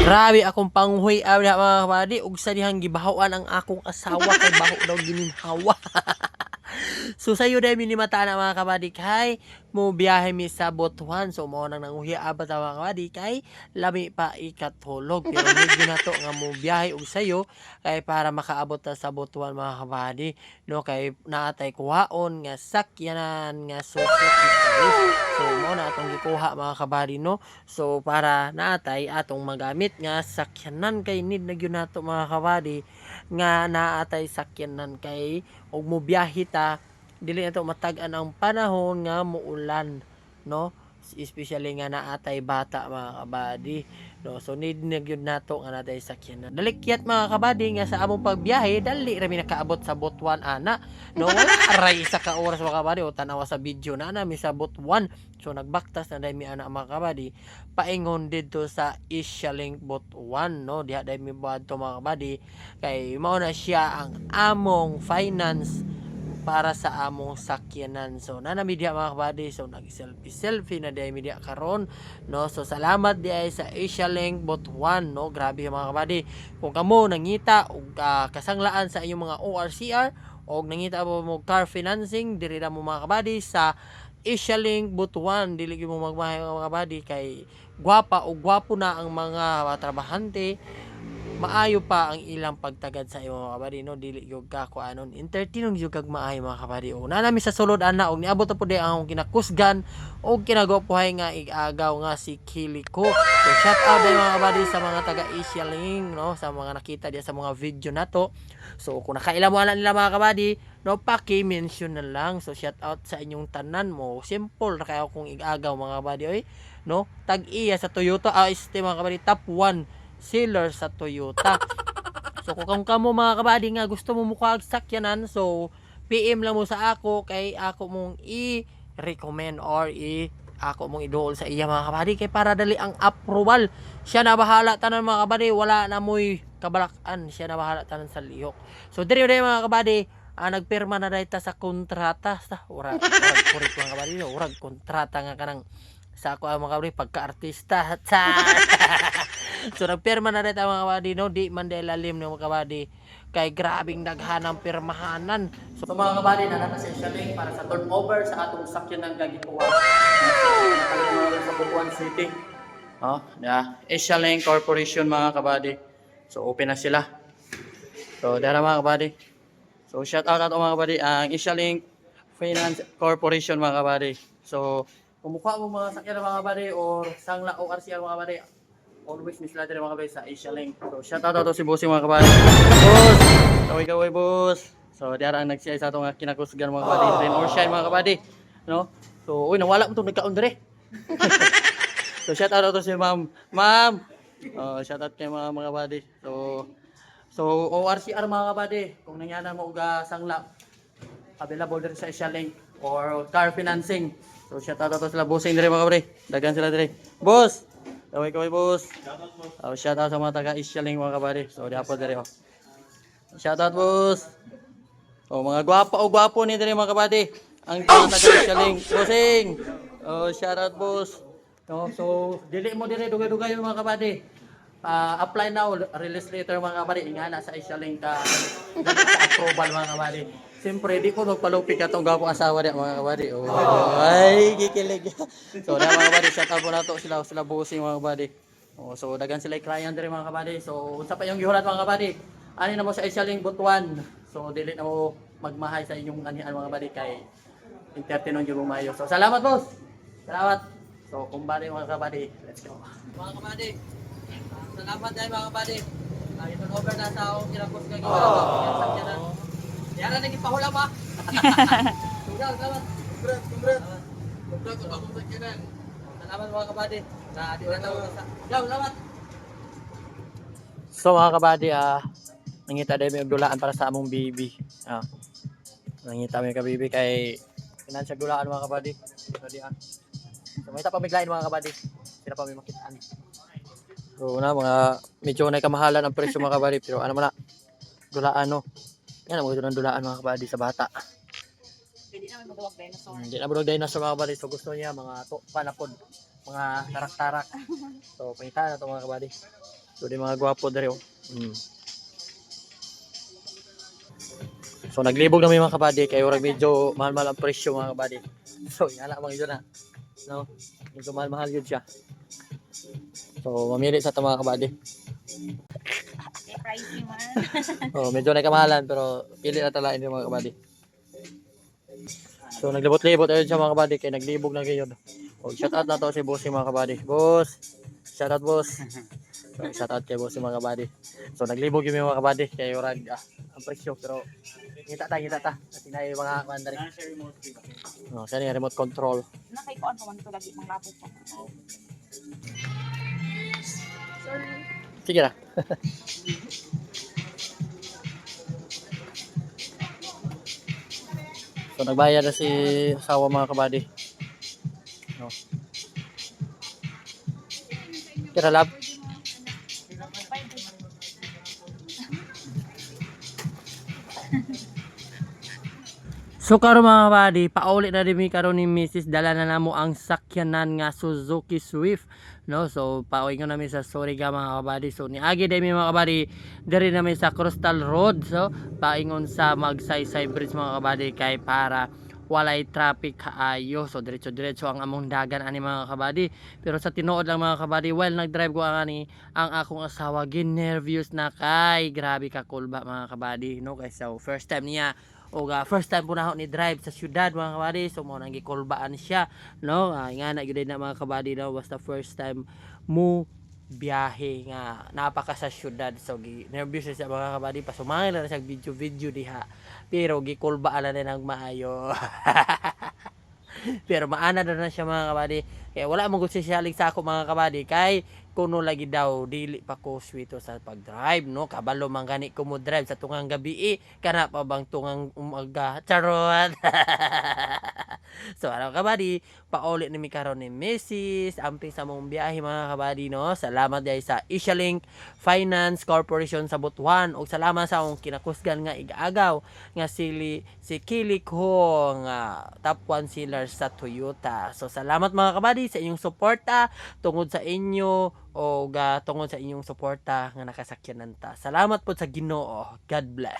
Grabe akong panghuy ah, mga kabady ug sa dihang ang akong asawa kay baho daw gininhawa. so sayo dahil minimata na mga kabady kay mo biyahe mi sa Butuan. So mo nang nanguhi abat mga kabady kay lami pa ikatulog. Pero medyo na to nga mo biyahe og sayo kay para makaabot ta sa Butuan mga kabady. No kay naatay kuhaon nga sakyanan nga Swift. So mo na atong gikuha mga kabady no. So para naatay atong magamit nga sakyanan kay need na gyud nato mga kabady nga naatay sakyanan kay og mo biyahe ta dili nato matag-an ang panahon nga muulan no especially nga naatay bata mga kabady no so need na gyud nato nga natay sakyanan dalikyat mga kabady nga sa among pagbiyahe dali ra mi nakaabot sa Butuan ana. No wala aray isa ka oras mga kabady o tanawa sa video na nami sa Butuan so nagbaktas na dai mi ana mga kabady paingon dito sa Isyaling Butuan no? Diha dai mi buhat to mga kabady kay mao na siya ang among finance para sa among sakyanan. So na diha mga kabady so nag selfie na diha mi diha karon no. So salamat diha sa Asia Link Butuan no. Grabe mga kabady. Kung kamo nangita og ah, kasanglaan sa inyong mga ORCR og nangita mo mo car financing diri ra mo mga kabady sa Asia Link Butuan dili gyud mo magmahay mga kabady kay gwapa o gwapo na ang mga trabahante maayo pa ang ilang pagtagad sa imo mga kabady no? Dili gyud ka ko anon. Entertain gyud kag maayo mga kabady o na nami sa sulod ana og niabot po di ang kinakusgan og kinagapuhay nga igagaw nga si Kiliko so shout out day mga kabady sa mga taga Asia Link no? Sa mga nakita diya sa mga video nato so kung nakailam mo na nila mga kabady no paki-mention na lang. So shout out sa inyong tanan mo. Simple na kayo kung igagaw mga kabady oy no? Tag iya sa Toyota este mga kabady top 1 seller sa Toyota. So kung kamo mga kabady nga gusto mo mukha og sakyanan, so PM lang mo sa ako kay ako mong i-recommend or i ako mong idool sa iya mga kabady kay para dali ang approval. Siya na bahala tanan mga kabady, wala na mo'y kabalakan, siya na bahala tanan sa lihok. So diri diri mga kabady, ah, nagpirma na dayta sa kontrata sa urag urag kurik mga kabady, urag kontrata nga kanang sa ako ang mga kabady pagka-artista. Sa so nagpirma na rin ang mga kabady no? Di man dahil ng mga kabady kay grabing daghanang pirmahanan. So, so mga kabady na nasa link para sa turnover sa atong sakyan ng gagikuha sa Butuan City. Oh yeah. Asia Link Corporation mga kabady so open na sila. So dara mga kabady so shout out ato mga kabady ang Asia Link Finance Corporation mga kabady so kumukuha mo mga sakyan mga kabady or sangla o RCR mga kabady always miss lahat rin mga kabay sa Asia Link. So, shout out to si Bossing mga kabay. Boss! Kaway kaway boss! So, diara ang nagsiyay sa itong kinakusgan mga kabady. Rain or shine mga kabady. No? So, uy, nawala mo itong nagkaon dire. so, shout out to si ma'am. Ma'am! Oh, shout out kay mga mga kabady. So, so ORCR mga kabady. Kung nangyana mo uga sangla, available din sa Asia Link or car financing. So, shout out to sila Bossing dire mga kabady. Dagan sila dire. Boss! Kaway kaway boss. Oh, shout out sa mga taga Isyaling mga kabady. So di apo dire ho. Shout out boss. Oh mga gwapo o gwapo ni dire mga kabady. Ang mga taga Isyaling bossing. Oh shout out boss. No, so dili mo dire dugay-dugay mga kabady. Ah, apply now, release later mga kabady. Ingana sa Isyaling ka approval mga kabady. Siyempre, di ko magpalupi ka itong gawang asawa niya mga kabady. Oh, ay, kikilig. so, na mga kabady, shout out po na to sila, sila bossing mga kabady. Oh, so, dagan sila client rin mga kabady. So, unsa pa yung gihulat mga kabady. Ani na mo sa Isyaling Butuan. So, dili na mo magmahay sa inyong anihan mga kabady kay entertain yung mayo. So, salamat boss! Salamat! So, kumbari mga kabady, let's go. Mga kabady, salamat dahil mga kabady. Uh, ito over na sa akong kinakos ka ginawa. Yan na naging pahula pa. Congrats, salamat. Congrats, congrats. Congrats sa bagong sakyanan. Salamat mga kabady. Na di na tayo sa... Yaw, salamat. So mga kabady, ah, nangita dahil may dulaan para sa among baby. Ah, nangita may kabibi kay financial dulaan mga kabady. So di ah. So may tapamiglain mga kabady. Sila pa may makitaan. So na mga medyo na kamahalan ang presyo mga kabady pero ano man na dulaan no. Yan ang mga ng dulaan mga kabady sa bata. Pwede naman magawag dinosaur. Hindi na bulog dinosaur mga kabady. So gusto niya mga to panapod. Mga tarak-tarak. So pangita na to mga kabady. So di mga gwapo dere oh. Mm. So naglibog na may mga kabady kay urag medyo mahal-mahal ang presyo mga kabady. So yala mga yun na. No? Medyo mahal-mahal yun siya. So mamili sa ta mga kabady. Pricey man. Oh, medyo nakamahalan pero pili na tala ini mga kabady. So naglibot-libot ayun siya mga kabady kay naglibog na gayon. Oh, shout out na to si Boss mga kabady. Boss. Shout out boss. So, shout out kay Boss mga kabady. So naglibog yung mga kabady kay urag ah, ang presyo pero kita ta kita ta. Kasi na yung mga mandari. Oh, sa ni remote control. Nakay ko ano man ito lagi mga lapot ko. Sige na. so nagbayad na si asawa mga kabady. No. Kira lab. So karon mga kabady, pauli na din mi karon ni Mrs. Dala na namo ang sakyanan nga Suzuki Swift no? So paoy ko namin sa Soriga mga kabady so niagi dai mi mga kabady diri namin sa Coastal Road so paingon sa Magsaysay Bridge mga kabady kay para walay traffic kaayo so diretso diretso ang among dagan ani mga kabady pero sa tinuod lang mga kabady while nagdrive ko ang ani ang akong asawa. Gin nervous na kay grabe ka kulba mga kabady no? Kay so first time niya o ga first time po na ako ni drive sa syudad mga kabady so mo nang gikulbaan siya no? Ah, nga na gyud na mga kabady no? Basta first time mo biyahe nga napaka sa syudad. So gi nervous siya mga kabady pa sumangil na siya video video diha. Pero gikulbaan na nang maayo. Pero maana na na siya mga kabady kaya wala mong gusto siya sa ako mga kabady kay kuno lagi daw dili pa ko swito sa pag-drive no? Kabalo man gani ko mo drive sa tungang gabi eh. kana pa bang tungang umaga? Charot so ano kabady pauli ni karon ni Mrs. amping sa mong biyahe mga kabady no? Salamat dahil sa Ishalink Finance Corporation sa Butuan. Ug salamat sa akong kinakusgan nga igaagaw nga sili si Kilik Ho nga top 1 seller sa Toyota. So salamat mga kabady sa inyong suporta tungod sa inyo o ga tungod sa inyong suporta nga nakasakyanan ta. Salamat po sa Ginoo. God bless